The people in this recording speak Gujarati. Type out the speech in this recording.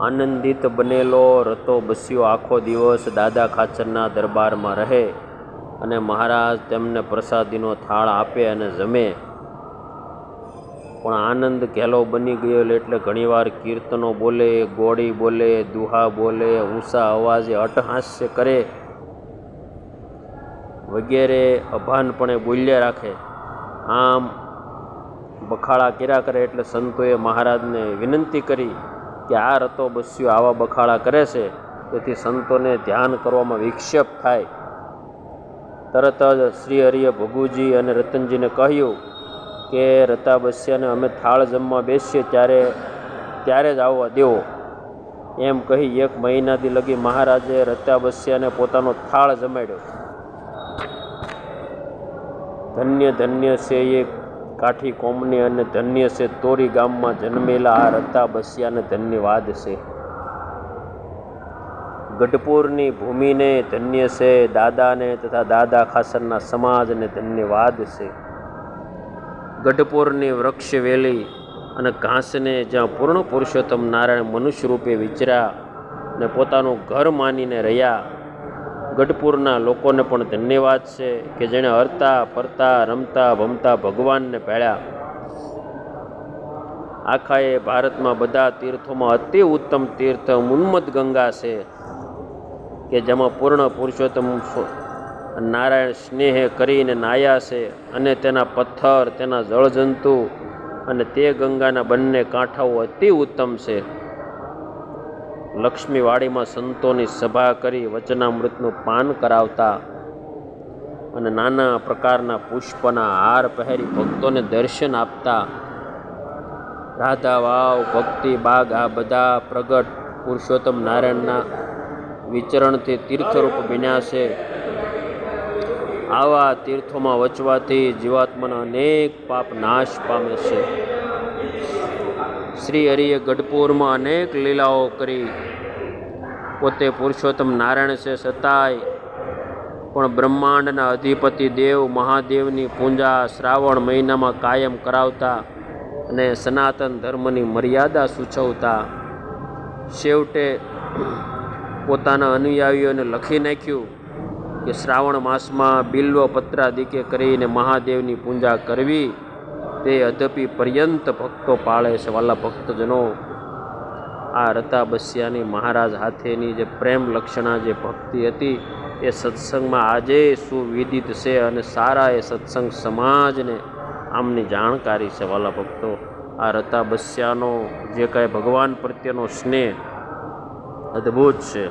આનંદિત બનેલો રતો બસ્યો આખો દિવસ દાદા ખાચરના દરબારમાં રહે અને મહારાજ તેમને પ્રસાદીનો થાળ આપે અને જમે. પણ આનંદ ઘેલો બની ગયો એટલે ઘણીવાર કીર્તનો બોલે, ગોળી બોલે, દુહા બોલે, ઊંચા અવાજે અટહાસ્ય કરે. વગેરે અભાનપણે બોલ્યા રાખે. આમ બખાળા કર્યા કરે એટલે સંતોએ મહારાજને વિનંતી કરી. કે આ રતો બસ્યો આવા બખાડા કરે છે, તેથી સંતોને ધ્યાન કરવામાં વિક્ષેપ થાય. તરત જ શ્રી હરિએ ભગુજી અને રતનજીને કહ્યું કે, રતા બસ્યાને અમે થાળ જમવા બેસીએ ત્યારે ત્યારે જ આવવા દેવો. એમ કહી એક મહિનાથી લગી મહારાજે રતા બસ્યાને પોતાનો થાળ જમાડ્યો. ધન્ય ધન્ય છે એ કાઠી કોમની અને ધન્ય છે. તોરી ગામમાં જન્મેલા આ રતા બસ્યાને ધન્યવાદ છે. ગઢપુરની ભૂમિને ધન્ય છે. દાદાને તથા દાદા ખાસરના સમાજને ધન્યવાદ છે. ગઢપુરની વૃક્ષ વેલી અને ઘાસને જ્યાં પૂર્ણ પુરુષોત્તમ નારાયણ મનુષ્ય રૂપે વિચર્યા ને પોતાનું ઘર માનીને રહ્યા ગઢપુરના લોકોને પણ ધન્યવાદ છે કે જેણે હરતા, ફરતા, રમતા, ભમતા ભગવાનને ભેળ્યા આખા એ ભારતમાં બધા તીર્થોમાં અતિ ઉત્તમ તીર્થ ઉન્મત ગંગા છે કે જેમાં પૂર્ણ પુરુષોત્તમ નારાયણ સ્નેહ કરીને નાયા છે અને તેના પથ્થર, તેના જળજંતુ અને તે ગંગાના બંને કાંઠાઓ અતિ ઉત્તમ છે. લક્ષ્મીવાડીમાં સંતોની સભા કરી વચનામૃતનું પાન કરાવતા અને નાના પ્રકારના પુષ્પના હાર પહેરી ભક્તોને દર્શન આપતા. રાધા વાવ ભક્તિ બાગ આ બધા પ્રગટ પુરુષોત્તમ નારાયણના વિચરણથી તીર્થરૂપ બન્યા છે આવા તીર્થોમાં વચવાથી જીવાત્માના અનેક પાપ નાશ પામે છે. શ્રી હરિએ ગઢપુરમાં અનેક લીલાઓ કરી. પોતે પુરુષોત્તમ નારાયણ છે છતાંય પણ બ્રહ્માંડના અધિપતિ દેવ મહાદેવની પૂજા શ્રાવણ મહિનામાં કાયમ કરાવતા અને સનાતન ધર્મની મર્યાદા સૂચવતા. છેવટે પોતાના અનુયાયીઓને લખી નાખ્યું કે શ્રાવણ માસમાં બિલ્વ પત્રાદિકે કરીને મહાદેવની પૂજા કરવી. તે અદપી પર્યંત ભક્તો પાળે છે. વાલા ભક્તજનો આ રતા બસ્યાની મહારાજ હાથેની જે પ્રેમ લક્ષણા, જે ભક્તિ હતી, એ સત્સંગમાં આજે સુવિદિત છે અને સારા એ સત્સંગ સમાજને આમની જાણકારી છે વાલા ભક્તો. આ રતા બસ્યાનો જે કાંઈ ભગવાન પ્રત્યેનો સ્નેહ અદ્ભુત છે.